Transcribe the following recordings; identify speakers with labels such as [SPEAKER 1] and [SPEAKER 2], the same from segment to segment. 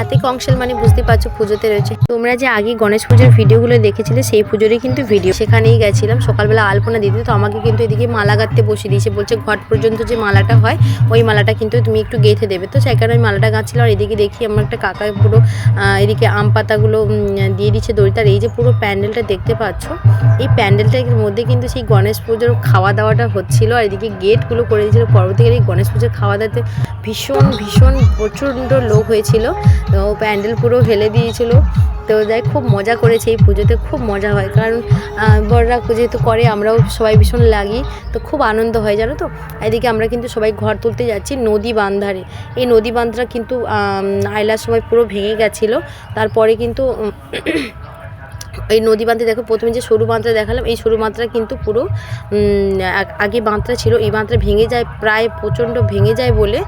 [SPEAKER 1] হাতে কংসাল মানে বুঝতে পারছ পুজোতে রয়েছে। তোমরা যে আগে গণেশ পুজোর ভিডিওগুলো দেখেছিলে, সেই পুজোরই কিন্তু ভিডিও। সেখানেই গেছিলাম, সকালবেলা আলপনা দিতে তো আমাকে কিন্তু এদিকে মালা গাঁথতে বসিয়ে দিয়েছে, বলছে ঘট পর্যন্ত যে মালাটা হয়, ওই মালাটা কিন্তু তুমি একটু গেঁথে দেবে। তো সেই কারণে মালাটা গাঁথছিলাম, আর এদিকে দেখি আমার একটা কাকা পুরো এদিকে আম পাতাগুলো দিয়ে দিচ্ছে দড়িতার এই যে পুরো প্যান্ডেলটা দেখতে পাচ্ছ, এই প্যান্ডেলটার মধ্যে কিন্তু সেই গণেশ পুজোর খাওয়া দাওয়াটা হচ্ছিল, আর এদিকে গেটগুলো করে দিয়েছিল। পরবর্তীকালে এই গণেশ পুজোর খাওয়া দাওয়াতে ভীষণ ভীষণ প্রচণ্ড লোক হয়েছিল। তো প্যান্ডেল পুরো হেলে দিয়েছিল। তো যাই, খুব মজা করেছে এই পুজোতে, খুব মজা হয়। কারণ বড়রা যেহেতু করে, আমরাও সবাই ভীষণ লাগি, তো খুব আনন্দ হয়, জানো তো? এদিকে আমরা কিন্তু সবাই ঘর তুলতে যাচ্ছি নদী বান্ধারে। এই নদী বাঁধটা কিন্তু আইলার সময় পুরো ভেঙে গেছিল। তারপরে কিন্তু এই নদী বাঁধে দেখো, প্রথমে যে সরু বাঁধটা দেখালাম, এই সরু বাঁধটা কিন্তু পুরো আগে বাঁধটা ছিল, এই বাঁধটা ভেঙে যায়, প্রায় প্রচণ্ড ভেঙে যায় বলে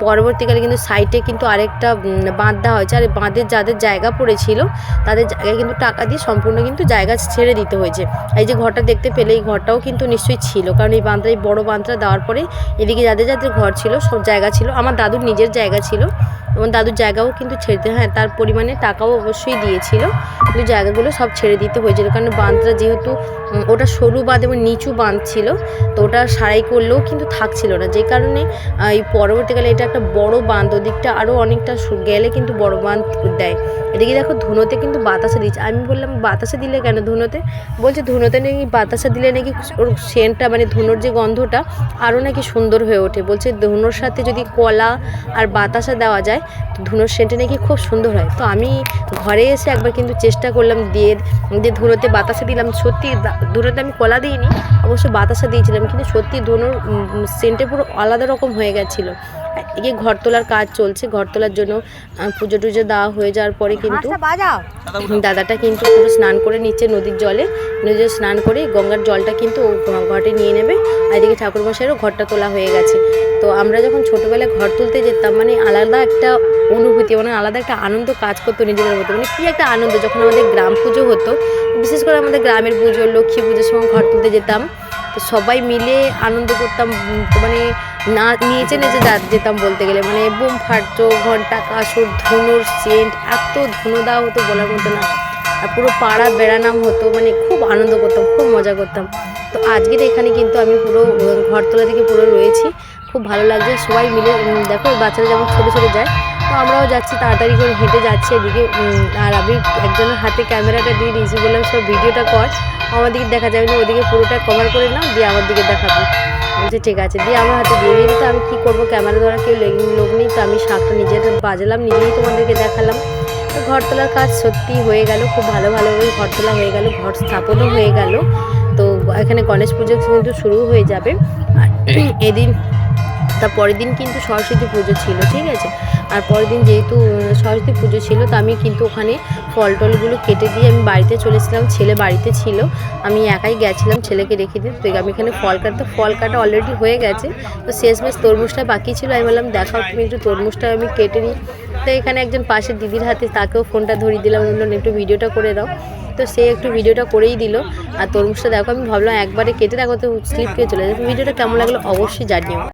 [SPEAKER 1] পরবর্তীকালে কিন্তু সাইটে কিন্তু আরেকটা বাঁধ দেওয়া হয়েছে। আর বাঁধের যাদের জায়গা পড়েছিল, তাদের জায়গায় কিন্তু টাকা দিয়ে সম্পূর্ণ কিন্তু জায়গা ছেড়ে দিতে হয়েছে। এই যে ঘরটা দেখতে পেলে, এই ঘরটাও কিন্তু নিশ্চয়ই ছিল। কারণ এই বাঁধটা, এই বড়ো বাঁধটা দেওয়ার পরে এদিকে যাদের যাদের ঘর ছিল, সব জায়গা ছিল। আমার দাদুর নিজের জায়গা ছিল। এবং দাদুর জায়গাও কিন্তু ছেড়ে হ্যাঁ। তার পরিমাণে টাকাও অবশ্যই দিয়েছিল। কিন্তু জায়গাগুলো সব ছেড়ে দিতে হয়েছিল। কারণ বাঁধটা যেহেতু ওটা সরু বাঁধ এবং নিচু বাঁধ ছিল, তো ওটা সারাই করলেও কিন্তু থাকছিল না। যে কারণে এই পরবর্তীকালে এটা একটা বড় বাঁধ, ওদিকটা আরও অনেকটা গেলে কিন্তু বড় বাঁধ দেয়। এদিকে দেখো ধুনোতে কিন্তু বাতাসে দিচ্ছে। আমি বললাম বাতাসা দিলে কেন ধুনোতে? বলছে, ধুনোতে নাকি বাতাসা দিলে নাকি ওর সেন্টটা মানে ধুনোর যে গন্ধটা আরও নাকি সুন্দর হয়ে ওঠে। বলছে, ধুনোর সাথে যদি কলা আর বাতাসা দেওয়া যায় তো ধুনোর সেন্টে নাকি খুব সুন্দর হয়। তো আমি ঘরে এসে একবার কিন্তু চেষ্টা করলাম দিয়ে যে ধুনোতে বাতাসা দিলাম। সত্যি ধুনোতে আমি কলা দিইনি, অবশ্য বাতাসা দিয়েছিলাম, কিন্তু সত্যি ধুনোর সেন্টে পুরো আলাদা রকম হয়ে গেছিল। এদিকে ঘর তোলার কাজ চলছে ঘর তোলার জন্য পুজো টুজো দেওয়া হয়ে যাওয়ার পরে কিন্তু দাদাটা কিন্তু পুরো স্নান করে নিচ্ছে নদীর জলে। নদীতে স্নান করে গঙ্গার জলটা কিন্তু ও ঘটে নিয়ে নেবে। আর এদিকে ঠাকুরমশাইয়েরও ঘরটা তোলা হয়ে গেছে। তো আমরা যখন ছোটোবেলায় ঘর তুলতে যেতাম মানে আলাদা একটা অনুভূতি মানে আলাদা একটা আনন্দ কাজ করতো নিজেদের মধ্যে। মানে কী একটা আনন্দ যখন আমাদের গ্রাম পুজো হতো বিশেষ করে আমাদের গ্রামের পুজো লক্ষ্মী পুজোর সময় ঘর তুলতে যেতাম। তো সবাই মিলে আনন্দ করতাম মানে না নিচে নেচে যা- যেতাম বলতে গেলে। মানে বোম ফাটতো, ঘণ্টা কাসুর ধুনোর সেন্ট, এত ধুনো দেওয়া হতো বলার মতো না। আর পুরো পাড়া বেড়ানাম হতো মানে খুব আনন্দ করতাম, খুব মজা করতাম। তো আজকের এখানে কিন্তু আমি পুরো ঘরতলা থেকে পুরো রয়েছি। খুব ভালো লাগছে, সবাই মিলে দেখো বাচ্চারা যেমন ছোটো ছোটো যায়, তো আমরাও যাচ্ছি, তাড়াতাড়ি করে হেঁটে যাচ্ছি এদিকে আর আমি একজনের হাতে ক্যামেরাটা দিয়ে দিয়েছি, বললাম সব ভিডিওটা কর। আমার দিকে দেখা যাবে না, ওদিকে পুরোটা কভার করে নাও, দিয়ে আমার দিকে দেখাবো। বলছে ঠিক আছে দিয়ে আমার হাতে দিয়ে দিন তো আমি কী করব? ক্যামেরা ধরা কেউ লেগ- লোক নেই তো আমি শাকটা নিজের বাজালাম নিজেই তোমাদেরকে দেখালাম। তো ঘর তোলার কাজ সত্যিই হয়ে গেল খুব ভালো ভালোভাবেই ঘর তোলা হয়ে গেল ঘর স্থাপনও হয়ে গেল। তো এখানে গণেশ পুজো কিন্তু শুরু হয়ে যাবে। আর এদিন তার পরের দিন কিন্তু সরস্বতী পুজো ছিল ঠিক আছে? আর পরের দিন যেহেতু সরস্বতী পুজো ছিল, তো আমি কিন্তু ওখানে ফল টলগুলো কেটে দিয়ে আমি বাড়িতে চলেছিলাম ছেলে বাড়িতে ছিল। আমি একাই গেছিলাম ছেলেকে রেখে দিয়ে, তো আমি এখানে ফল কাটতে, ফল কাটা অলরেডি হয়ে গেছে। তো শেষমেশ তরমুজটা বাকি ছিল, আমি বললাম দেখাও তুমি একটু তরমুজটা আমি কেটে নিই তো এখানে একজন পাশের দিদির হাতে তাকেও ফোনটা ধরিয়ে দিলাম বললাম, একটু ভিডিওটা করে দাও। তো সে একটু ভিডিওটা করেই দিল। আর তরমুজটা দেখো, আমি ভাবলাম, একবারে কেটে দেখো তো স্লিপ খেয়ে চলে যাবে ভিডিওটা কেমন লাগল অবশ্যই জানিও।